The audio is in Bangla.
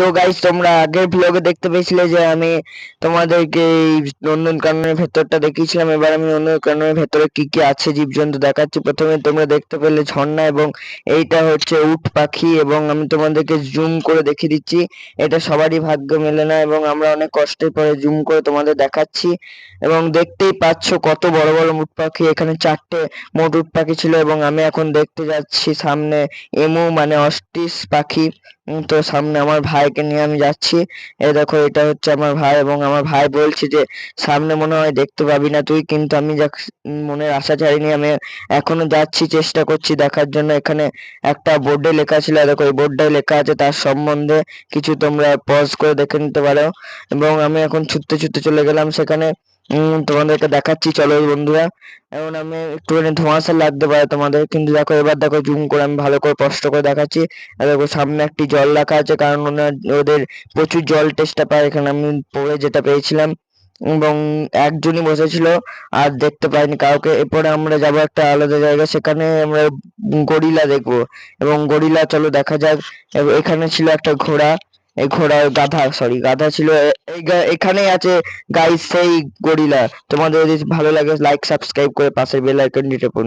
তো গাইস তোমরা আগের ব্লগে দেখতে পেয়েছিলে যে আমি তোমাদেরকে এই নন্দনকাননের ভেতরটা দেখিয়েছিলাম। এবার আমি নন্দনকাননের ভেতরে কি কি আছে জীবজন্তু দেখাচ্ছি। প্রথমে তোমরা দেখতে পেলে ঝর্ণা এবং এইটা হচ্ছে উট পাখি এবং আমি তোমাদেরকে জুম করে দেখিয়ে দিচ্ছি। এটা সবারই ভাগ্য মেলে না এবং আমরা অনেক কষ্টের পরে জুম করে তোমাদের দেখাচ্ছি। এবং দেখতেই পাচ্ছ কত বড় বড় উট পাখি। এখানে চারটে মোট উট পাখি ছিল এবং আমি এখন দেখতে যাচ্ছি সামনে এমু মানে অস্ট্রিচ পাখি। তো সামনে আমার ভাইকে নিয়ে আমি যাচ্ছি। এই দেখো, এটা হচ্ছে আমার ভাই এবং আমার ভাই বলছে যে, সামনে মনে হয় দেখতে পাবি না তুই, কিন্তু আমি মনের আশা ছাড়িনি, আমি এখনও যাচ্ছি, চেষ্টা করছি দেখার জন্য। এখানে একটা বোর্ডে লেখা ছিল দেখো, এই বোর্ডটায় লেখা আছে, তার সম্বন্ধে কিছু তোমরা পজ করে দেখে নিতে পারো। এবং আমি এখন ছুটতে ছুটতে চলে গেলাম। সেখানে তোমাদেরকে দেখাচ্ছি, চলো বন্ধুরা। এখন আমি একটুখানি ধোঁয়াশা লাগতে পারে তোমাদের, কিন্তু দেখো, এবার দেখো, জুম করে আমি ভালো করে স্পষ্ট করে দেখাচ্ছি। দেখো, সামনে একটি জল রাখা আছে, কারণ ওনার ওদের প্রচুর জল টেস্টটা পায়, এখানে আমি পড়ে যেটা পেয়েছিলাম। এবং একজনই বসেছিল, আর দেখতে পাইনি কাউকে। এরপরে আমরা যাব একটা আলাদা জায়গা, সেখানে আমরা গরিলা দেখব। এবং গরিলা, চলো দেখা যাক। এখানে ছিল একটা ঘোড়া। এই ঘোড়া গাধা সরি গাধা ছিল। এখানেই আছে। গাইস সেই গরিলা। তোমাদের যদি ভালো লাগে লাইক সাবস্ক্রাইব করে পাশের বেল আইকনটি টিপুন